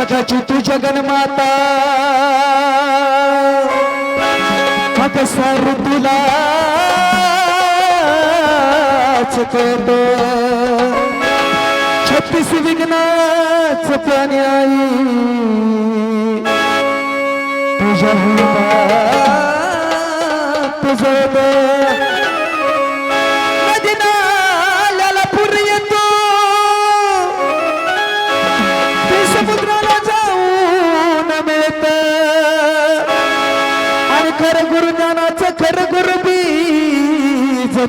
जगाची तू जगनमाता. मग सर तुला छत्तीस विघ्नाच पाण्याई तुझ्या तुझं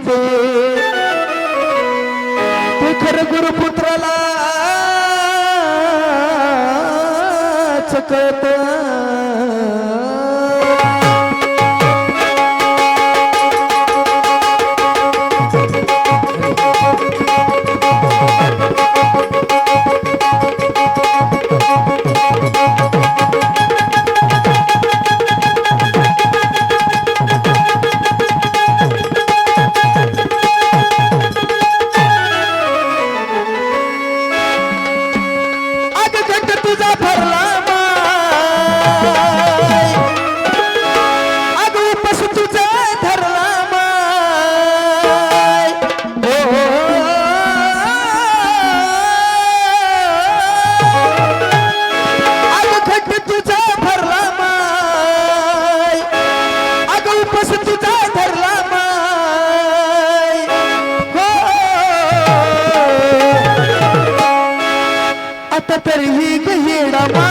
ते खर गुरुपुत्राला चकळते பெருகி ஈடமா